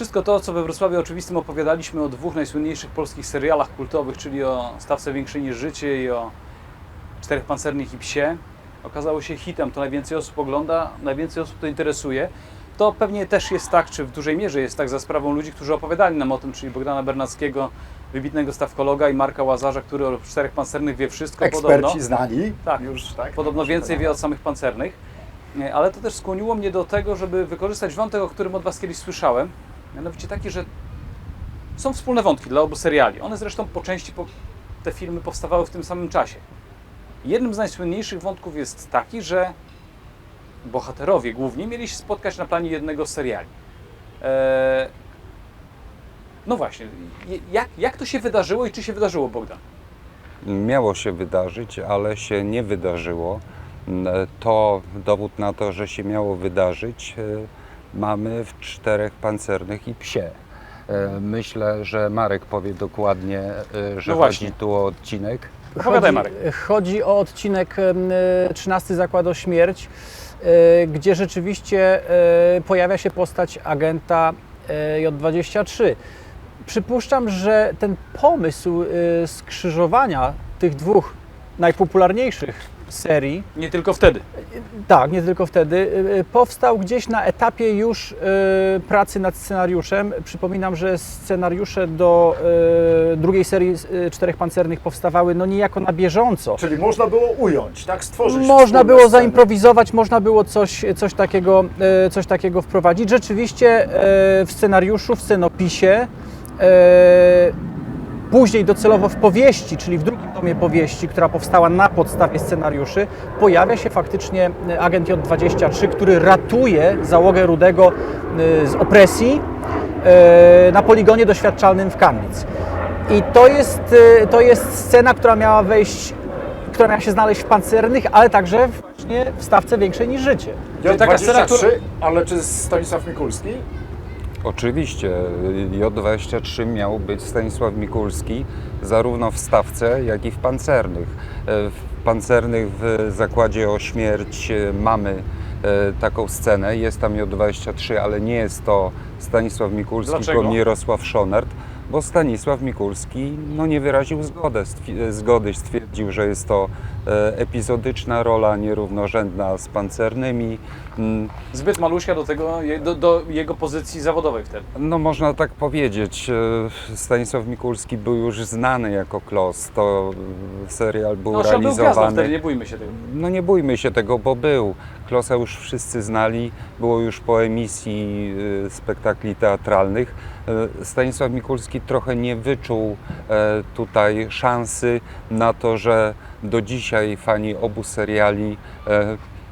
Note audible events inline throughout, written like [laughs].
Wszystko to, co we Wrocławiu oczywistym opowiadaliśmy o dwóch najsłynniejszych polskich serialach kultowych, czyli o Stawce Większej niż Życie i o Czterech Pancernych i Psie, okazało się hitem. To najwięcej osób ogląda, najwięcej osób to interesuje. To pewnie też jest tak, czy w dużej mierze jest tak za sprawą ludzi, którzy opowiadali nam o tym, czyli Bogdana Bernackiego, wybitnego stawkologa i Marka Łazarza, który o Czterech Pancernych wie wszystko Eksperci podobno. znali Tak. już, tak? Podobno więcej wie od samych pancernych, Nie, ale to też skłoniło mnie do tego, żeby wykorzystać wątek, o którym od Was kiedyś słyszałem. Mianowicie taki, że są wspólne wątki dla obu seriali. One zresztą po części po, te filmy powstawały w tym samym czasie. Jednym z najsłynniejszych wątków jest taki, że bohaterowie głównie mieli się spotkać na planie jednego z seriali. Eee, no właśnie, jak, jak to się wydarzyło i czy się wydarzyło, Bogdan? Miało się wydarzyć, ale się nie wydarzyło. N- To dowód na to, że się miało wydarzyć, e, mamy w czterech pancernych i psie. E, Myślę, że Marek powie dokładnie, e, że No właśnie. chodzi tu o odcinek. Opowiadaj, Marek. chodzi o odcinek em, e, 13 Zakład o śmierć, gdzie rzeczywiście pojawia się postać agenta e, J23. Przypuszczam, że ten pomysł skrzyżowania tych dwóch najpopularniejszych serii Nie tylko wtedy. tak, nie tylko wtedy. Y, y, Powstał gdzieś na etapie już y, pracy nad scenariuszem. Przypominam, że scenariusze do drugiej serii Czterech Pancernych powstawały no niejako na bieżąco. Czyli można było ująć, tak? Stworzyć Można było sceny. zaimprowizować, można było coś, coś, takiego, coś takiego wprowadzić. Rzeczywiście w scenariuszu, w scenopisie, później docelowo w powieści, czyli w drugim tomie powieści, która powstała na podstawie scenariuszy, pojawia się faktycznie e, agent J23, który ratuje załogę Rudego e, z opresji e, na poligonie doświadczalnym w Kamiec. I to jest, to jest scena, która miała wejść która miała się znaleźć w pancernych, ale także właśnie w stawce większej niż życie. J23, taka scena, która- ale czy Stanisław Mikulski? Oczywiście J23 miał być Stanisław Mikulski zarówno w stawce, jak i w pancernych. E, W pancernych w zakładzie o śmierć e, mamy e, taką scenę, jest tam J23, ale nie jest to Stanisław Mikulski, Dlaczego? tylko Mirosław Szonert, bo Stanisław Mikulski no, nie wyraził stwi- zgody, stwierdził, że jest to e, epizodyczna rola, nierównorzędna z pancernymi. Mm, Zbyt maluśka do, tego, do, do jego pozycji zawodowej wtedy. No można tak powiedzieć. E, Stanisław Mikulski był już znany jako Klos. To serial był No, on był gwiazdą realizowany. wtedy, nie bójmy się tego. No nie bójmy się tego, bo był. Klosa już wszyscy znali, było już po emisji e, spektakli teatralnych. E, Stanisław Mikulski trochę nie wyczuł e, tutaj szansy na to, że do dzisiaj fani obu seriali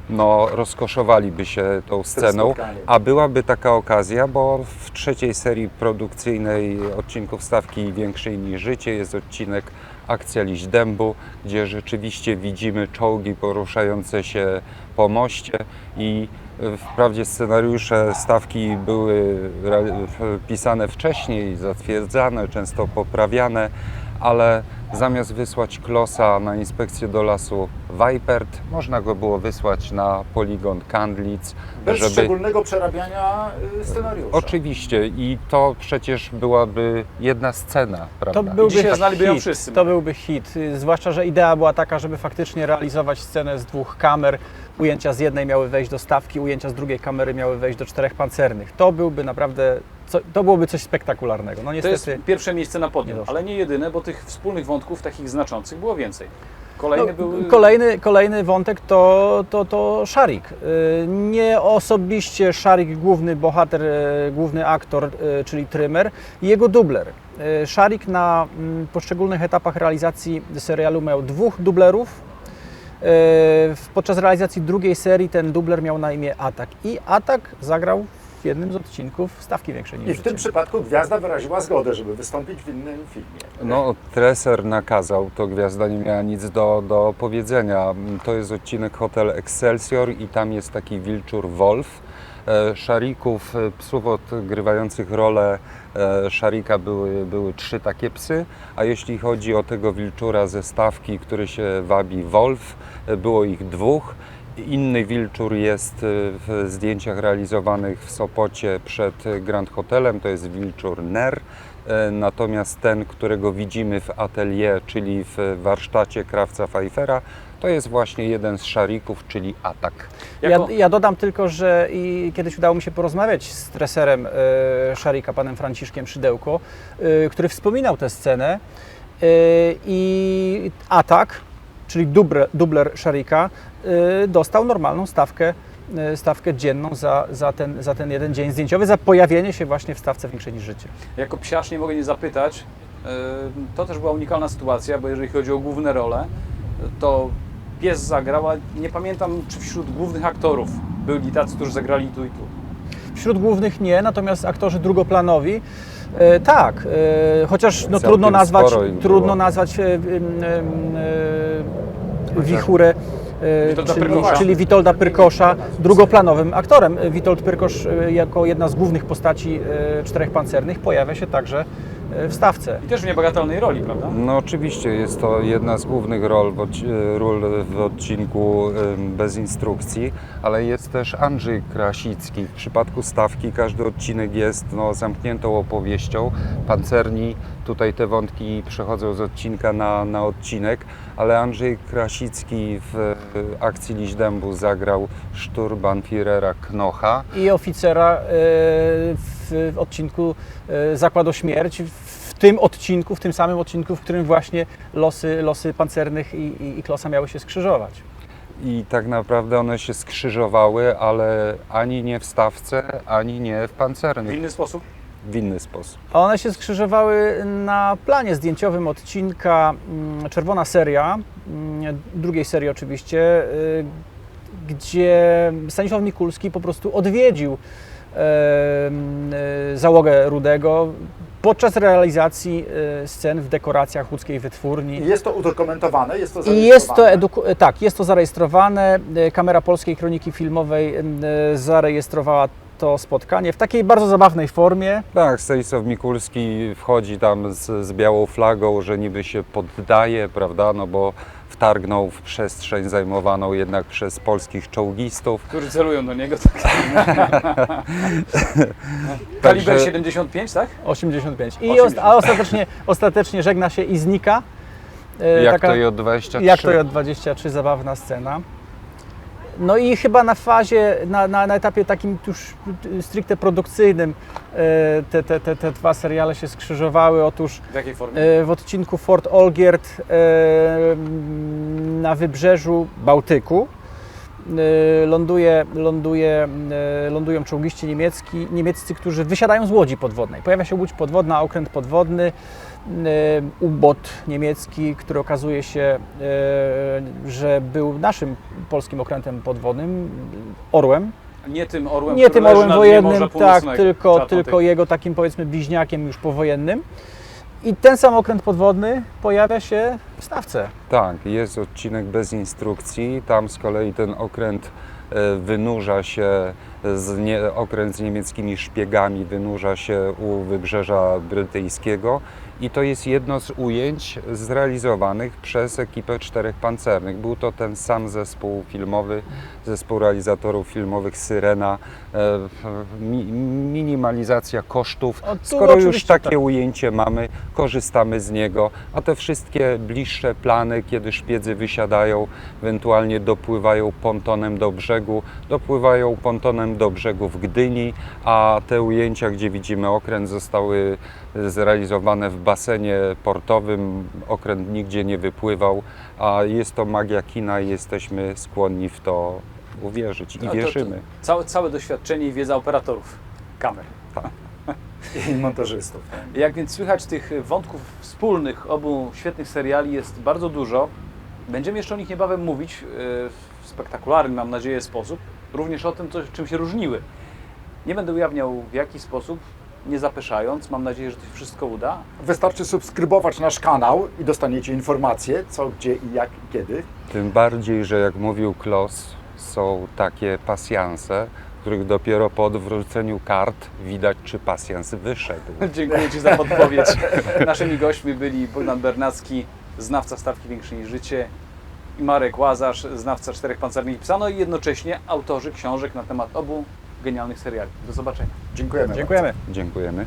no, rozkoszowaliby się tą sceną. A byłaby taka okazja, bo w trzeciej serii produkcyjnej odcinków Stawki Większej niż Życie jest odcinek Akcja Liść Dębu, gdzie rzeczywiście widzimy czołgi poruszające się po moście i e, wprawdzie scenariusze Stawki były pisane wcześniej, zatwierdzane, często poprawiane, ale zamiast wysłać Klosa na inspekcję do lasu Weipert, można go było wysłać na poligon Kandlic, Bez żeby... szczególnego przerabiania y, scenariusza. Oczywiście i to przecież byłaby jedna scena, prawda? To byłby dzisiaj znaliby ją hit. wszyscy. To byłby hit. Zwłaszcza, że idea była taka, żeby faktycznie realizować scenę z dwóch kamer. Ujęcia z jednej miały wejść do stawki, ujęcia z drugiej kamery miały wejść do czterech pancernych. To byłby naprawdę, co, to byłoby coś spektakularnego. No To niestety. jest pierwsze miejsce na podium, nie ale nie jedyne, bo tych wspólnych wątków takich znaczących było więcej. Kolejne No, były... kolejny, kolejny wątek to, to, to Szarik. Y, Nie osobiście Szarik, główny bohater, y, główny aktor, y, czyli Trymer, i jego dubler. Szarik na mm, poszczególnych etapach realizacji serialu miał dwóch dublerów. Podczas realizacji drugiej serii ten dubler miał na imię Atak i Atak zagrał w jednym z odcinków Stawki Większej niż I w tym Życie. przypadku gwiazda wyraziła zgodę, żeby wystąpić w innym filmie. No, Treser nakazał, to gwiazda nie miała nic do, do powiedzenia. To jest odcinek Hotel Excelsior i tam jest taki wilczur Wolf. E, Szarików, e, psów odgrywających rolę e, Szarika były, były trzy takie psy, a jeśli chodzi o tego wilczura ze stawki, który się wabi Wolf, e, było ich dwóch Inny wilczur jest y, w zdjęciach realizowanych w Sopocie przed y, Grand Hotelem, to jest wilczur Ner. E, Natomiast ten, którego widzimy w atelier, czyli w warsztacie krawca Pfeiffera, to jest właśnie jeden z szarików, czyli atak. Jako- Ja, ja dodam tylko, że i kiedyś udało mi się porozmawiać z treserem e, Szarika, panem Franciszkiem Szydełko, e, który wspominał tę scenę i atak, czyli dubler, dubler Szarika, e, dostał normalną stawkę, e, stawkę dzienną za, za, ten, za ten jeden dzień zdjęciowy, za pojawienie się właśnie w stawce większej niż życie. Jako psiarz nie mogę nie zapytać. yy, To też była unikalna sytuacja, bo jeżeli chodzi o główne role, to pies zagrał, ale nie pamiętam, czy wśród głównych aktorów byli tacy, którzy zagrali tu i tu. Wśród głównych nie, natomiast aktorzy drugoplanowi e, tak, e, chociaż no, Całkiem trudno nazwać, sporo ich trudno było. nazwać e, em, em, e, wichurę, e, Witolda czyli, Pyrkosza. czyli Witolda Pyrkosza drugoplanowym aktorem. E, Witold Pyrkosz e, jako jedna z głównych postaci e, Czterech Pancernych pojawia się także e, w stawce. I też w niebagatelnej roli, prawda? No oczywiście jest to jedna z głównych ról w, odci- ról w odcinku bez instrukcji, ale jest też Andrzej Krasicki. W przypadku stawki każdy odcinek jest no, zamkniętą opowieścią. Pancerni tutaj te wątki przechodzą z odcinka na, na odcinek, ale Andrzej Krasicki w akcji Liść Dębu zagrał szturbanführera Knocha. I oficera e, w, w odcinku e, Zakład o śmierć, w tym odcinku, w tym samym odcinku, w którym właśnie losy, losy pancernych i, i, i Klosa miały się skrzyżować. I tak naprawdę one się skrzyżowały, ale ani nie w stawce, ani nie w W pancernych. inny sposób. W inny sposób. A One się skrzyżowały na planie zdjęciowym odcinka mm, Czerwona Seria, mm, drugiej serii oczywiście, y, gdzie Stanisław Mikulski po prostu odwiedził e, załogę Rudego podczas realizacji e, scen w dekoracjach łódzkiej wytwórni. Jest to udokumentowane, jest to I jest to zarejestrowane. eduku- tak, jest to zarejestrowane. E, Kamera Polskiej Kroniki Filmowej e, zarejestrowała to spotkanie w takiej bardzo zabawnej formie. Tak, Stanisław Mikulski wchodzi tam z, z białą flagą, że niby się poddaje, prawda, no bo wtargnął w przestrzeń zajmowaną jednak przez polskich czołgistów. Którzy celują do niego. Tak. [laughs] Kaliber Także- 75, tak? 85. I 85. Ost- a ostatecznie, ostatecznie żegna się i znika. E, Jak taka- to J23? jak to J23, zabawna scena. No i chyba na fazie, na, na, na etapie takim już stricte produkcyjnym e, te, te, te, te dwa seriale się skrzyżowały. Otóż W jakiej formie? e, w odcinku Fort Olgierd e, na wybrzeżu Bałtyku ląduje, ląduje, e, lądują czołgiści niemiecki, niemieccy, którzy wysiadają z łodzi podwodnej. Pojawia się łódź podwodna, okręt podwodny, e, ubot niemiecki, który okazuje się, że był naszym polskim okrętem podwodnym, Orłem. Nie tym orłem, Nie tym orłem wojennym, tak, tylko, tylko jego takim powiedzmy bliźniakiem już powojennym. I ten sam okręt podwodny pojawia się stawce. Tak, jest odcinek bez instrukcji. Tam z kolei ten okręt e, wynurza się, z nie, okręt z niemieckimi szpiegami wynurza się u wybrzeża brytyjskiego. I to jest jedno z ujęć zrealizowanych przez ekipę czterech pancernych. Był to ten sam zespół filmowy, zespół realizatorów filmowych Syrena. E, mi, minimalizacja kosztów. Skoro już takie tak. ujęcie mamy, korzystamy z niego, a te wszystkie bliższe plany, kiedy szpiedzy wysiadają, ewentualnie dopływają pontonem do brzegu, dopływają pontonem do brzegu w Gdyni, a te ujęcia, gdzie widzimy okręt, zostały zrealizowane w basenie portowym. Okręt nigdzie nie wypływał, a jest to magia kina i jesteśmy skłonni w to uwierzyć i No to- wierzymy. Całe, całe doświadczenie i wiedza operatorów kamer. [laughs] I montażystów. Jak więc słychać, tych wątków wspólnych obu świetnych seriali jest bardzo dużo. Będziemy jeszcze o nich niebawem mówić e, w spektakularny, mam nadzieję, sposób. Również o tym, co, czym się różniły. Nie będę ujawniał w jaki sposób, nie zapeszając. Mam nadzieję, że to się wszystko uda. Wystarczy subskrybować nasz kanał i dostaniecie informacje, co, gdzie i jak i kiedy. Tym bardziej, że jak mówił Klos, są takie pasjanse, których dopiero po odwróceniu kart widać, czy pasjans wyszedł. [laughs] Dziękuję Ci za podpowiedź. Naszymi gośćmi byli Bogdan Bernacki, znawca stawki większej niż życie i Marek Łazarz, znawca czterech pancernych i psa, no i jednocześnie autorzy książek na temat obu genialnych seriali. Do zobaczenia. Dziękujemy. Dziękujemy. Dziękujemy.